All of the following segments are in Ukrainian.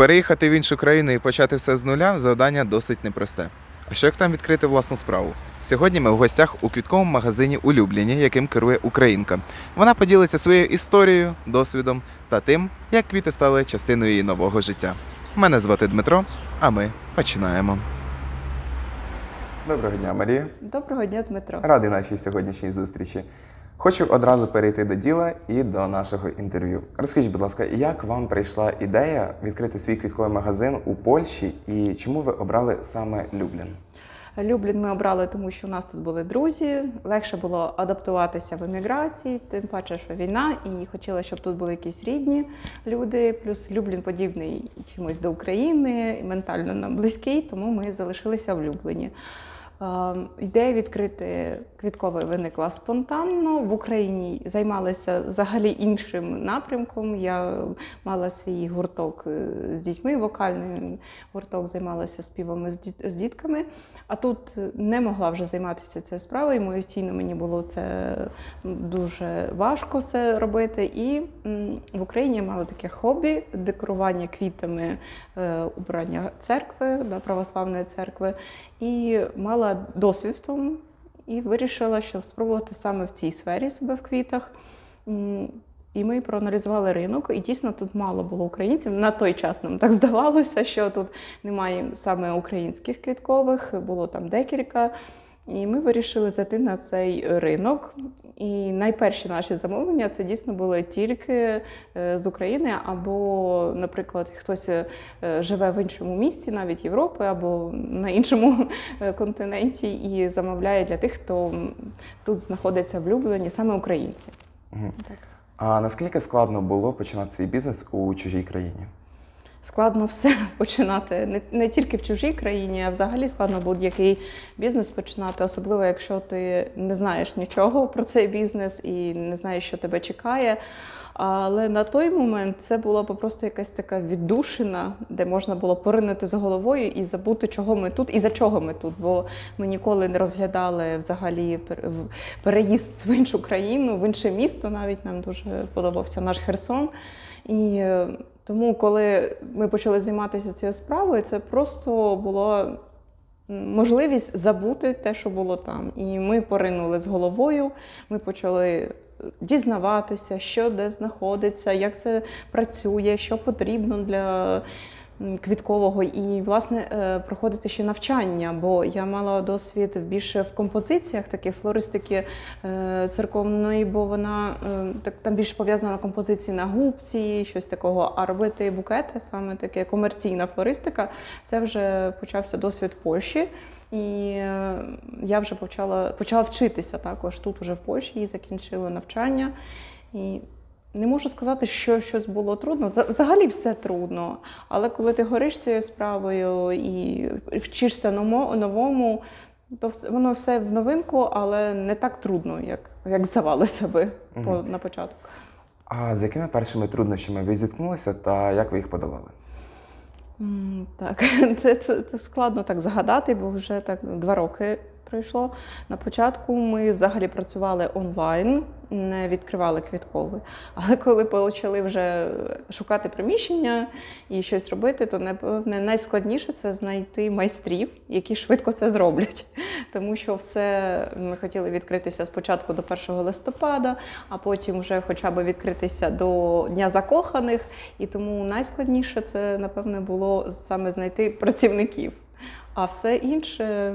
Переїхати в іншу країну і почати все з нуля завдання досить непросте. А що як там відкрити власну справу? Сьогодні ми в гостях у квітковому магазині Улюблені, яким керує українка. Вона поділиться своєю історією, досвідом та тим, як квіти стали частиною її нового життя. Мене звати Дмитро, а ми починаємо. Доброго дня, Марія. Доброго дня, Дмитро. Радий нашій сьогоднішній зустрічі. Хочу одразу перейти до діла і до нашого інтерв'ю. Розкажіть, будь ласка, як вам прийшла ідея відкрити свій квітковий магазин у Польщі і чому ви обрали саме Люблін? Люблін ми обрали, тому що у нас тут були друзі. Легше було адаптуватися в еміграції, тим паче, що війна, і хотіла, щоб тут були якісь рідні люди. Плюс Люблін подібний чимось до України, ментально нам близький, тому ми залишилися в Любліні. Е, Ідея відкрити квітковий виникла спонтанно. В Україні займалася взагалі іншим напрямком. Я мала свій гурток е, з дітьми, вокальний гурток займалася співами з дітками. А тут не могла вже займатися цією справою. Емоційно мені було це дуже важко це робити. І в Україні я мала таке хобі декорування квітами е, убрання церкви, православної церкви, і мала в. І вирішила, що спробувати саме в цій сфері себе в квітах. І ми проаналізували ринок, і дійсно тут мало було українців. На той час нам так здавалося, що тут немає саме українських квіткових, було там декілька. І ми вирішили зайти на цей ринок. І найперші наші замовлення це дійсно були тільки е, з України, або, наприклад, хтось е, живе в іншому місті, навіть Європи, або на іншому е, континенті, і замовляє для тих, хто тут знаходиться в Люблені, саме українці. Мгм. Так. А наскільки складно було починати свій бізнес у чужій країні? Складно все починати не, не тільки в чужій країні, а взагалі складно будь-який бізнес починати, особливо якщо ти не знаєш нічого про цей бізнес і не знаєш, що тебе чекає. Але на той момент це була просто якась така віддушина, де можна було поринути з головою і забути, чого ми тут і за чого ми тут. Бо ми ніколи не розглядали взагалі переїзд в іншу країну, в інше місто. Навіть нам дуже подобався наш Херсон. І е, тому, коли ми почали займатися цією справою, це просто було можливість забути те, що було там. І ми поринули з головою, ми почали дізнаватися, що де знаходиться, як це працює, що потрібно для. Квіткового і власне е, проходити ще навчання, бо я мала досвід більше в композиціях, таких флористики е, церковної, бо вона е, так там більше пов'язана композиції на губці, щось такого. А робити букети, саме таке комерційна флористика, це вже почався досвід Польщі. І я вже почала, почала вчитися також тут, уже в Польщі, і закінчила навчання. І не можу сказати, що щось було трудно. Взагалі все трудно. Але коли ти гориш цією справою і вчишся новому, то воно все в новинку, але не так трудно, як, як здавалося би Мгм. на початку. А з якими першими труднощами ви зіткнулися та як ви їх подолали? Так, це, це, це складно так згадати, бо вже так два роки пройшло. На початку ми взагалі працювали онлайн, не відкривали квітковий. Але коли почали вже шукати приміщення і щось робити, то напевне найскладніше це знайти майстрів, які швидко це зроблять. Тому що все ми хотіли відкритися спочатку до 1 листопада, а потім вже хоча б відкритися до Дня закоханих. І тому найскладніше це, напевне, було саме знайти працівників. А все інше,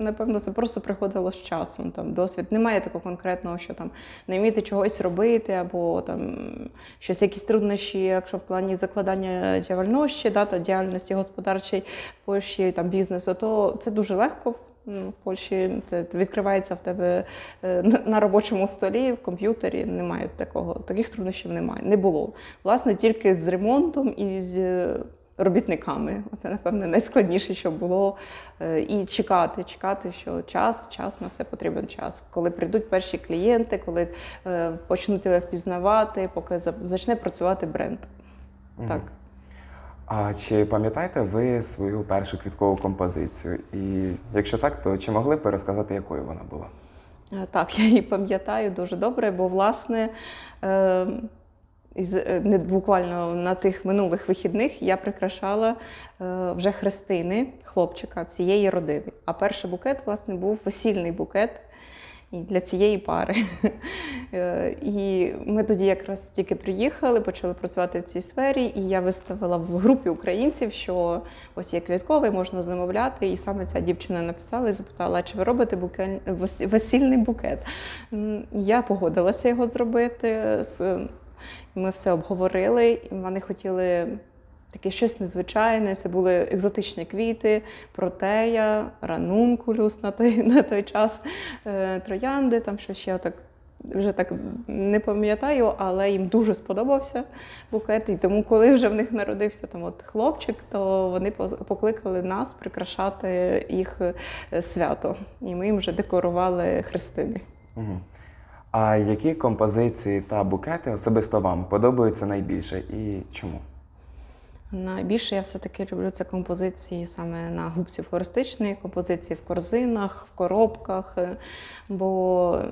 напевно, це просто приходило з часом. Там досвід. Немає такого конкретного, що там не вміти чогось робити, або там щось, якісь труднощі, якщо в плані закладання діяльності, да, та діяльності господарчої Польщі, там бізнесу, то це дуже легко. Ну, В Польщі це відкривається в тебе е, на- на робочому столі, в комп'ютері. Немає такого, таких труднощів немає. Не було. Власне, тільки з ремонтом і з е, робітниками. Це, напевне, найскладніше, що було. Е, І чекати, чекати, що час, час на все потрібен час. Коли прийдуть перші клієнти, коли е, почнуть тебе впізнавати, поки за- почне працювати бренд. Так. А чи пам'ятаєте ви свою першу квіткову композицію? І якщо так, то чи могли б ви розказати, якою вона була? Е, Так, я її пам'ятаю дуже добре, бо власне. Е, із, е, не буквально на тих минулих вихідних я прикрашала е, вже хрестини хлопчика цієї родини. А перший букет, власне, був весільний букет для цієї пари. Е, І ми тоді якраз тільки приїхали, почали працювати в цій сфері, і я виставила в групі українців, що ось є квітковий, можна замовляти. І саме ця дівчина написала і запитала, чи ви робите буке... вес- весільний букет. Я погодилася його зробити. з- Ми все обговорили, і вони хотіли. Таке щось незвичайне. Це були екзотичні квіти, протея, ранункулюс на той, на той час, е, троянди, там що ще так. Вже так не пам'ятаю, але їм дуже сподобався букет. І тому, коли вже в них народився там от хлопчик, то вони покликали нас прикрашати їх е, свято. І ми їм вже декорували хрестини. Угу. А які композиції та букети особисто вам подобаються найбільше і чому? Найбільше я все-таки люблю це композиції саме на губці флористичної, композиції в корзинах, в коробках. Бо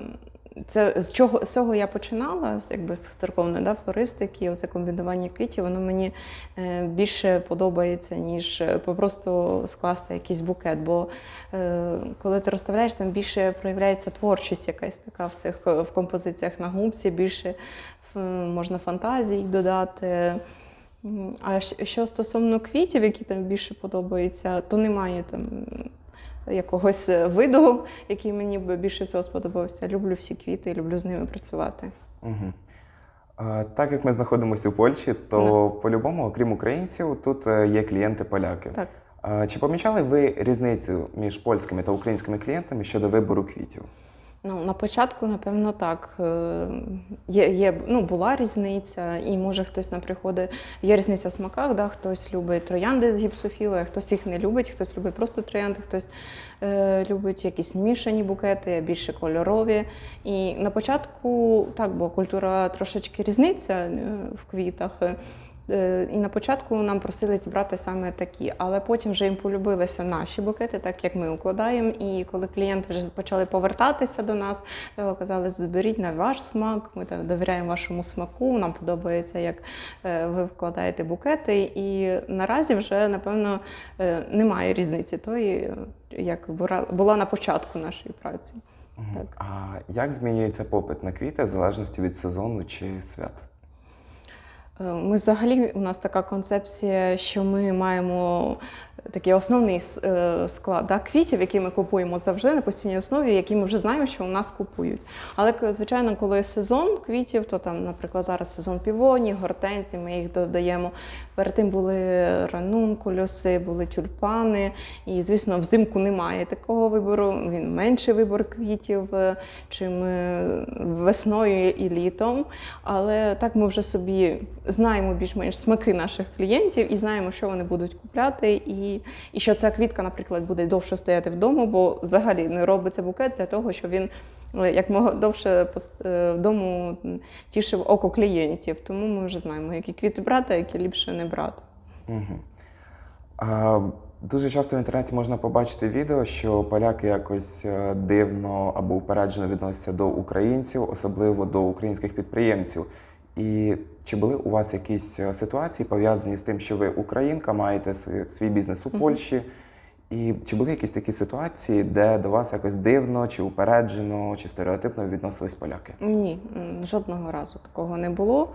це з чого з цього я починала, якби з церковної да, флористики, оце комбінування квітів, воно мені е, більше подобається, ніж е, просто скласти якийсь букет. Бо е, коли ти розставляєш, там більше проявляється творчість якась така в цих в композиціях на губці, більше можна фантазій додати. А що стосовно квітів, які там більше подобаються, то немає там якогось е, виду, який мені більше всього сподобався. Люблю всі квіти, люблю з ними працювати. Угу. Так як ми знаходимося у Польщі, то по-любому, окрім українців, тут е, є клієнти-поляки. Так. Чи помічали ви різницю між польськими та українськими клієнтами щодо вибору квітів? Ну, на початку, напевно, так. Е, Є, є, ну, була різниця, і може хтось на приходи. Є різниця в смаках, да? хтось любить троянди з гіпсофілою, хтось їх не любить, хтось любить просто троянди, хтось е, любить якісь мішані букети, більше кольорові. І на початку так, бо культура трошечки різниця е, в квітах. Е, І на початку нам просили зібрати саме такі, але потім вже їм полюбилися наші букети, так як ми укладаємо. І коли клієнти вже почали повертатися до нас, то казали, зберіть на ваш смак, ми там довіряємо вашому смаку, нам подобається, як е, ви вкладаєте букети. І наразі вже, напевно, е, немає різниці тої, е, як була на початку нашої праці. Так. А як змінюється попит на квіти в залежності від сезону чи свят? Е, Ми взагалі у нас така концепція, що ми маємо такий основний е, склад да, квітів, які ми купуємо завжди на постійній основі, які ми вже знаємо, що у нас купують. Але звичайно, коли сезон квітів, то там, наприклад, зараз сезон півоні, гортензі, ми їх додаємо. Перед тим були ранункулюси, були тюльпани. І, звісно, взимку немає такого вибору. Він менший вибор квітів, е, чим е, весною і літом. Але так ми вже собі знаємо більш-менш смаки наших клієнтів і знаємо, що вони будуть купляти, і, і що ця квітка, наприклад, буде довше стояти вдома, бо взагалі не робиться букет для того, щоб він як мога довше пос- е, вдома тішив око клієнтів. Тому ми вже знаємо, які квіти брати, а які ліпше не брати. Угу. А, дуже часто в інтернеті можна побачити відео, що поляки якось е, дивно або упереджено відносяться до українців, особливо до українських підприємців. І чи були у вас якісь е, ситуації пов'язані з тим, що ви українка, маєте свій бізнес у Польщі? І чи були якісь такі ситуації, де до вас якось дивно, чи упереджено, чи стереотипно відносились поляки? Ні, жодного разу такого не було.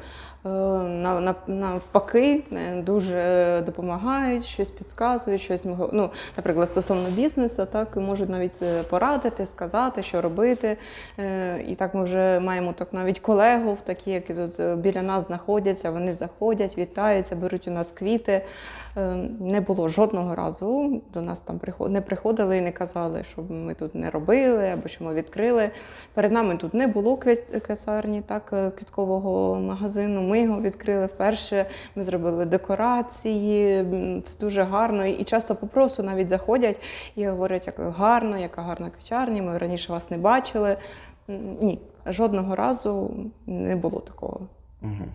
Е, на- на- Навпаки, е, дуже допомагають, щось підказують, щось ну, наприклад, стосовно бізнесу, так можуть навіть е, порадити, сказати, що робити. І так ми вже маємо так навіть колегів, такі, які тут біля нас знаходяться. Вони заходять, вітаються, беруть у нас квіти. Е, Не було жодного разу. До нас там не приходили і не казали, щоб ми тут не робили або що ми відкрили. Перед нами тут не було квіт- квітарні, так, е, квіткового магазину. Ми його відкрили вперше. Ми зробили декорації. Це дуже гарно. І часто попросту навіть заходять і говорять, як гарно, яка гарна квітарня. Ми раніше вас не бачили. Ні, жодного разу не було такого. Угу.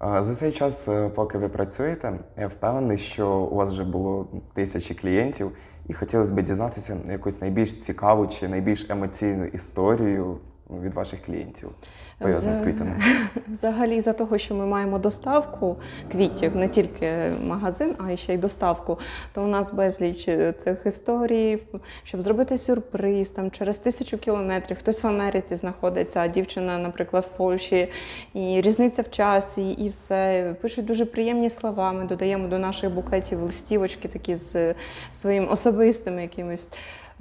За цей час, е, поки ви працюєте, я впевнений, що у вас вже було тисячі клієнтів, і хотілося б дізнатися якусь найбільш цікаву чи найбільш емоційну історію від ваших клієнтів. пов'язане з квітами? Взагалі, за того, що ми маємо доставку квітів, не тільки магазин, а ще й доставку, то у нас безліч е, цих історій, щоб зробити сюрприз там через тисячу кілометрів. Хтось в Америці знаходиться, а дівчина, наприклад, в Польщі, і різниця в часі, і все. Пишуть дуже приємні слова. Ми додаємо до наших букетів листівочки такі з е, своїм особистим якимось.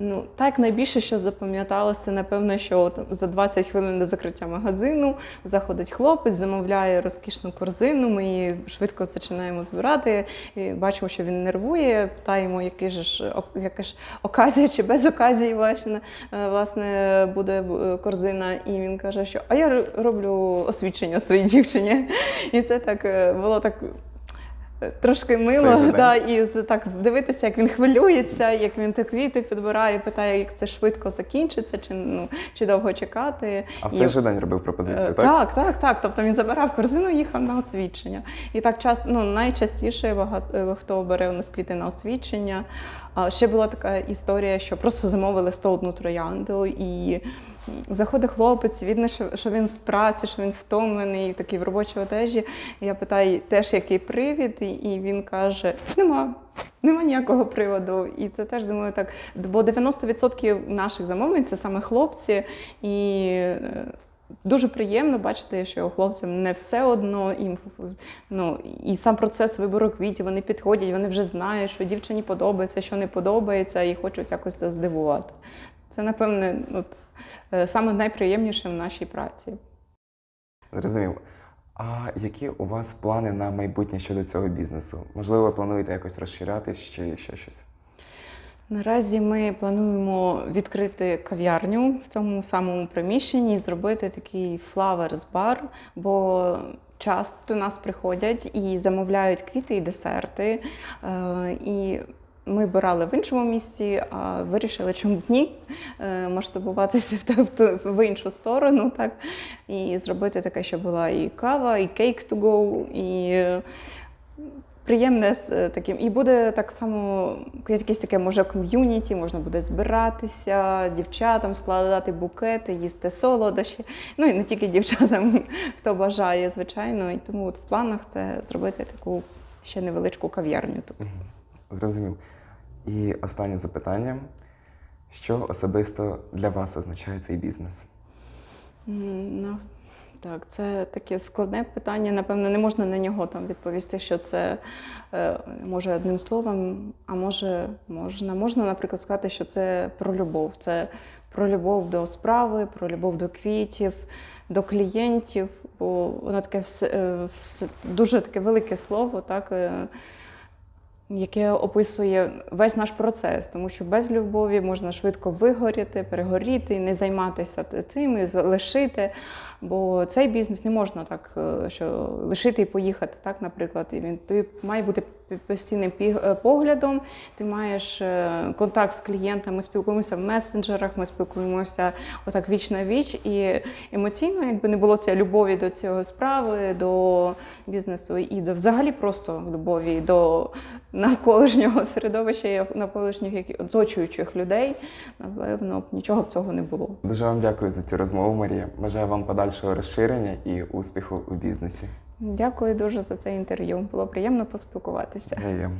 Ну, так, найбільше, що запам'яталося, напевно, що от за 20 хвилин до закриття магазину заходить хлопець, замовляє розкішну корзину. Ми її швидко починаємо збирати. І бачимо, що він нервує. Питаємо, який же ж яка ж оказія чи без оказії власне, е, власне буде е, корзина. І він каже, що а я роблю освідчення своїй дівчині. І це так е, було так. Трошки мило, да, і так дивитися, як він хвилюється, як він ті квіти підбирає, питає, як це швидко закінчиться, чи ну чи довго чекати. А в І- цей же день робив пропозицію, Е, так? Так, так, так. Тобто він забирав корзину, їхав на освідчення. І так часто, ну найчастіше багато е, хто бере у нас квіти на освідчення. А ще була така історія, що просто замовили 101 троянду і. Заходить хлопець, видно, що, він з праці, що він втомлений, такий в робочій одежі. Я питаю, теж який привід, і, він каже: нема, нема ніякого приводу. І це теж думаю так. Бо 90% наших замовлень це саме хлопці, і е, дуже приємно бачити, що хлопцям не все одно, їм ну і сам процес вибору квітів, вони підходять, вони вже знають, що дівчині подобається, що не подобається, і хочуть якось це здивувати. Це, напевне, от, е, саме найприємніше в нашій праці. Зрозумів. А які у вас плани на майбутнє щодо цього бізнесу? Можливо, ви плануєте якось розширятись чи ще щось? Наразі ми плануємо відкрити кав'ярню в цьому самому приміщенні і зробити такий flowers бар, бо часто до нас приходять і замовляють квіти і десерти. Е, І ми брали в іншому місці, а вирішили, чому б ні, е, масштабуватися в, в, в іншу сторону, так, і зробити таке, щоб була і кава, і кейк to go, і приємне з е, таким. І буде так само якесь таке, може, ком'юніті, можна буде збиратися, дівчатам складати букети, їсти солодощі. Ну і не тільки дівчатам, хто бажає, звичайно. І тому от в планах це зробити таку ще невеличку кав'ярню тут. Зрозумів. І останнє запитання: що особисто для вас означає цей бізнес? Ну, так, це таке складне питання. Напевно, не можна на нього там відповісти, що це е, може одним словом, а може можна. Можна, наприклад, сказати, що це про любов. Це про любов до справи, про любов до квітів, до клієнтів. Бо воно таке все, е, все дуже таке велике слово, так. Яке описує весь наш процес, тому що без любові можна швидко вигоріти, перегоріти, не займатися цим, і залишити. Бо цей бізнес не можна так, е, що лишити і поїхати. Так, наприклад, і він тобі має бути постійним е, поглядом. Ти маєш е, контакт з клієнтами, ми спілкуємося в месенджерах, ми спілкуємося отак віч на віч. І емоційно, якби не було цієї любові до цього справи, до бізнесу і до взагалі просто любові до навколишнього середовища і навколишніх оточуючих людей, напевно, нічого б цього не було. Дуже вам дякую за цю розмову, Марія. Бажаю вам подальшого розширення і успіху у бізнесі. Дякую дуже за це інтерв'ю. Було приємно поспілкуватися. Взаємно.